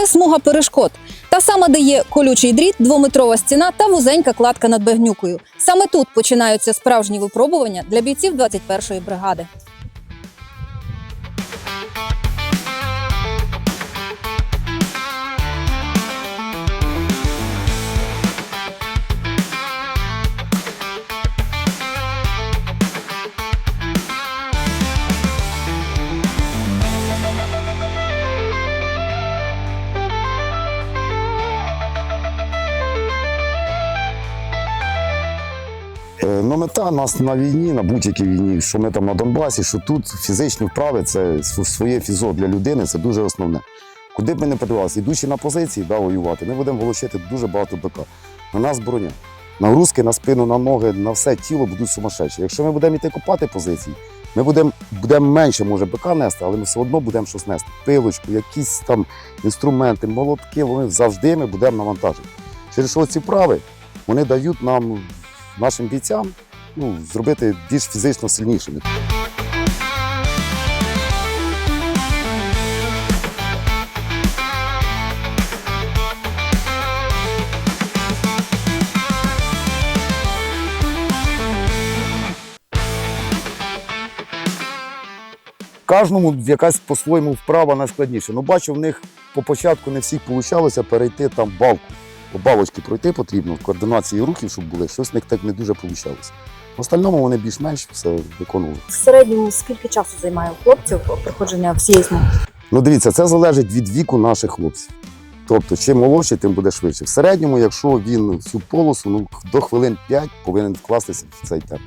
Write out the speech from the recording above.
це смуга перешкод. Та сама, де є колючий дріт, двометрова стіна та вузенька кладка над Бегнюкою. Саме тут починаються справжні випробування для бійців 21-ї бригади. Ну, мета нас на війні, на будь-якій війні, що ми там на Донбасі, що тут фізичні вправи це своє фізо для людини, це дуже основне. Куди б ми не подивилися, йдучи на позиції, да, воювати, ми будемо волочити дуже багато БК. На нас броня. Нагрузки на спину, на ноги, на все тіло будуть сумасшедші. Якщо ми будемо йти копати позиції, ми будемо будемо менше, може, БК нести, але ми все одно будемо щось нести. Пилочку, якісь там інструменти, молотки, вони завжди ми будемо навантажити. Через що ці вправи вони дають нам, нашим бійцям, ну, зробити більш фізично сильнішими. Кожному якась по-своєму вправа найскладніша. Ну, бачу, в них по початку не всіх вийшло перейти там балку. По балочки пройти потрібно, координації рухів, щоб були, щось в них так не дуже вийшло. В остальному вони більш-менш все виконували. В середньому скільки часу займає у хлопців проходження всієї змоги? Ну, дивіться, це залежить від віку наших хлопців. Тобто, чим молодший, тим буде швидше. В середньому, якщо він цю полосу, ну до хвилин 5 повинен вкластися в цей темп.